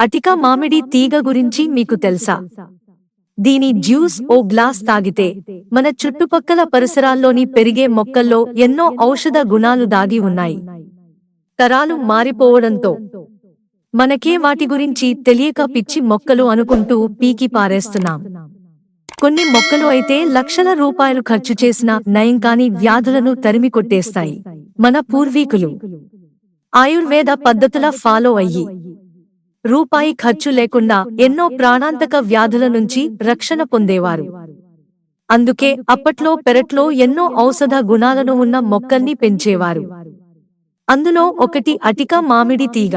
అటిక మామిడి తీగ గురించి మీకు తెలుసా? దీని జ్యూస్ ఓ గ్లాస్ తాగితే మన చుట్టుపక్కల పరిసరాల్లోని పెరిగే మొక్కల్లో ఎన్నో ఔషధ గుణాలు దాగి ఉన్నాయి. తరాలు మారిపోవడంతో మనకే వాటి గురించి తెలియక పిచ్చి మొక్కలు అనుకుంటూ పీకి పారేస్తున్నాం. కొన్ని మొక్కలు అయితే లక్షల రూపాయలు ఖర్చు చేసిన నయం కాని వ్యాధులను తరిమి కొట్టేస్తాయి. మన పూర్వీకులు ఆయుర్వేద పద్ధతుల ఫాలో అయ్యి రూపాయి ఖర్చు లేకుండా ఎన్నో ప్రాణాంతక వ్యాధుల నుంచి రక్షణ పొందేవారు. అందుకే అప్పట్లో పెరట్లో ఎన్నో ఔషధ గుణాలను ఉన్న మొక్కల్ని పెంచేవారు. అందులో ఒకటి అటిక మామిడి తీగ.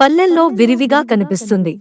పల్లెల్లో విరివిగా కనిపిస్తుంది.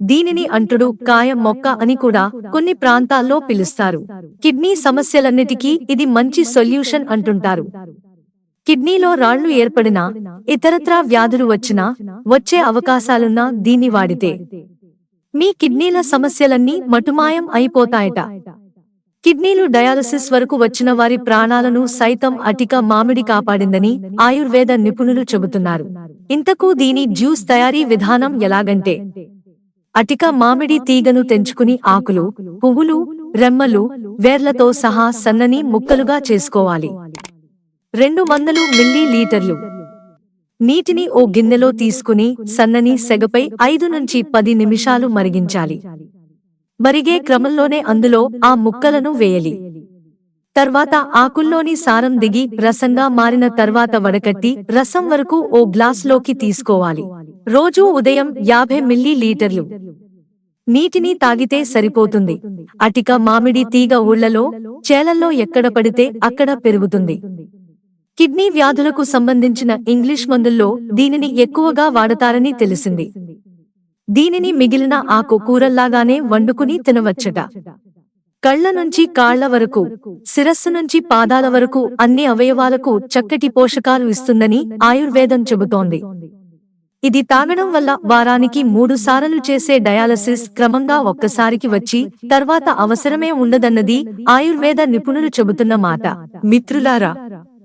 దీనిని అంటుడు కాయ మొక్క అని కూడా కొన్ని ప్రాంతాల్లో పిలుస్తారు. కిడ్నీ సమస్యలన్నిటికీ ఇది మంచి సొల్యూషన్ అంటుంటారు. కిడ్నీలో రాళ్ళు ఏర్పడినా ఇతరత్రా వ్యాధులు వచ్చినా వచ్చే అవకాశాలున్నా దీన్ని వాడితే. మీ కిడ్నీల సమస్యలన్నీ మటుమాయం అయిపోతాయట. కిడ్నీలు డయాలసిస్ వరకు వచ్చిన వారి ప్రాణాలను సైతం అటిక మామిడి కాపాడిందని ఆయుర్వేద నిపుణులు చెబుతున్నారు. ఇంతకు దీని జ్యూస్ తయారీ విధానం ఎలాగంటే అటిక మామిడి తీగను తెంచుకుని ఆకులు పువ్వులు రెమ్మలు వేర్లతో సహా సన్నని ముక్కలుగా చేసుకోవాలి. రెండు వందలు మిల్లీ లీటర్లు నీటిని ఓ గిన్నెలో తీసుకుని సన్నని సెగపై ఐదు నుంచి పది నిమిషాలు మరిగించాలి. మరిగే క్రమంలోనే అందులో ఆ ముక్కలను వేయలి. తర్వాత ఆకుల్లోని సారం దిగి రసంగా మారిన తర్వాత వడకట్టి రసం వరకు ఓ గ్లాస్లోకి తీసుకోవాలి. రోజూ ఉదయం యాభై మిల్లీ లీటర్లు నీటిని తాగితే సరిపోతుంది. అటిక మామిడి తీగ ఊళ్ళలో చేలల్లో ఎక్కడ పడితే అక్కడ పెరుగుతుంది. కిడ్నీ వ్యాధులకు సంబంధించిన ఇంగ్లీష్ మందుల్లో దీనిని ఎక్కువగా వాడతారని తెలిసింది. దీనిని మిగిలిన ఆకు కూరల్లాగానే వండుకుని తినవచ్చట. కళ్ళ నుంచి కాళ్ళ వరకు శిరస్సు నుంచి పాదాల వరకు అన్ని అవయవాలకు చక్కటి పోషకాలు ఇస్తుందని ఆయుర్వేదం చెబుతోంది. ఇది తాగడం వల్ల వారానికి మూడు సార్లు చేసే డయాలసిస్ క్రమంగా ఒక్కసారికి వచ్చి తర్వాత అవసరమే ఉండదన్నది ఆయుర్వేద నిపుణులు చెబుతున్న మాట. మిత్రులారా